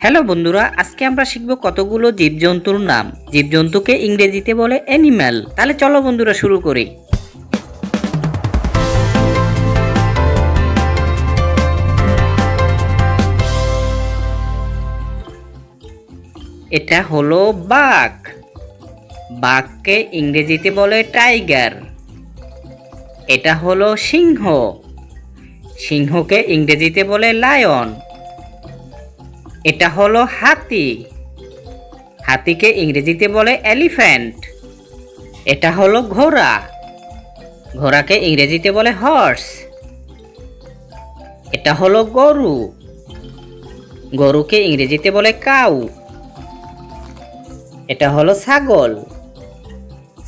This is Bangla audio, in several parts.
হ্যালো বন্ধুরা, আজকে আমরা শিখব কতগুলো জীবজন্তুর নাম। জীবজন্তুকে ইংরেজিতে বলে অ্যানিম্যাল তাহলে চলো বন্ধুরা, শুরু করি। এটা হলো বাঘ। বাঘকে ইংরেজিতে বলে টাইগার এটা হলো সিংহ। সিংহকে ইংরেজিতে বলে লায়ন এটা হলো হাতি। হাতিকে ইংরেজিতে বলে এলিফ্যান্ট। এটা হলো ঘোড়া। ঘোড়াকে ইংরেজিতে বলে হর্স। এটা হলো গরু। গরুকে ইংরেজিতে বলে কাউ। এটা হলো ছাগল।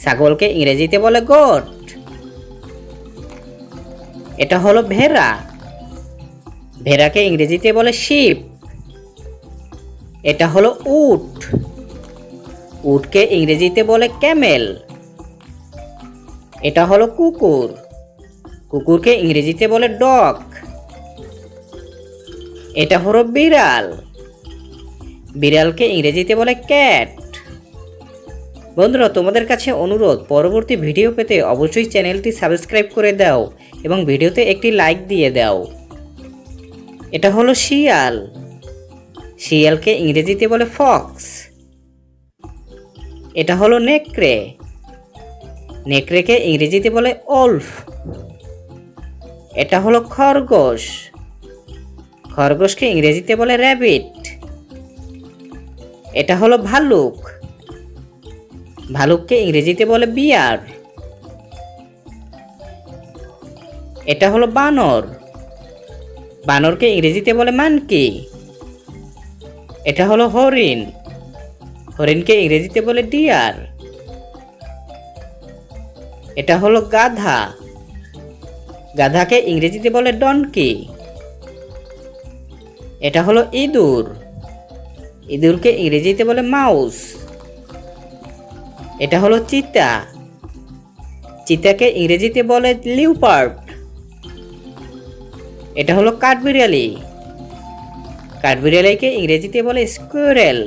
ছাগলকে ইংরেজিতে বলে গোট। এটা হলো ভেড়া। ভেড়াকে ইংরেজিতে বলে শিপ। এটা হলো উট। উটকে ইংরেজিতে বলে ক্যামেল। এটা হলো কুকুর। কুকুরকে ইংরেজিতে বলে ডগ। এটা হলো বিড়াল। বিড়ালকে ইংরেজিতে বলে ক্যাট। বন্ধুরা, তোমাদের কাছে অনুরোধ, পরবর্তী ভিডিও পেতে অবশ্যই চ্যানেলটি সাবস্ক্রাইব করে দাও এবং ভিডিওতে একটি লাইক দিয়ে দাও। এটা হলো শিয়াল। শিয়ালকে ইংরেজিতে বলে ফক্স। এটা হলো নেকড়ে। নেকড়েকে ইংরেজিতে বলে ওলফ। এটা হলো খরগোশ। খরগোশকে ইংরেজিতে বলে র্যাবিট। এটা হলো ভালুক। ভালুককে ইংরেজিতে বলে বিয়ার। এটা হলো বানর। বানরকে ইংরেজিতে বলে মানকি। এটা হলো হরিণ। হরিণকে ইংরেজিতে বলে ডিয়ার। এটা হলো গাধা। গাধাকে ইংরেজিতে বলে ডনকি। এটা হলো ইঁদুর। ইঁদুরকে ইংরেজিতে বলে মাউস। এটা হলো চিতা। চিতাকে ইংরেজিতে বলে লিউপার্ড এটা হলো কাঠবিড়ালি। কাঠবিড়ালিকে ইংরেজিতে বলে স্কুয়েরেল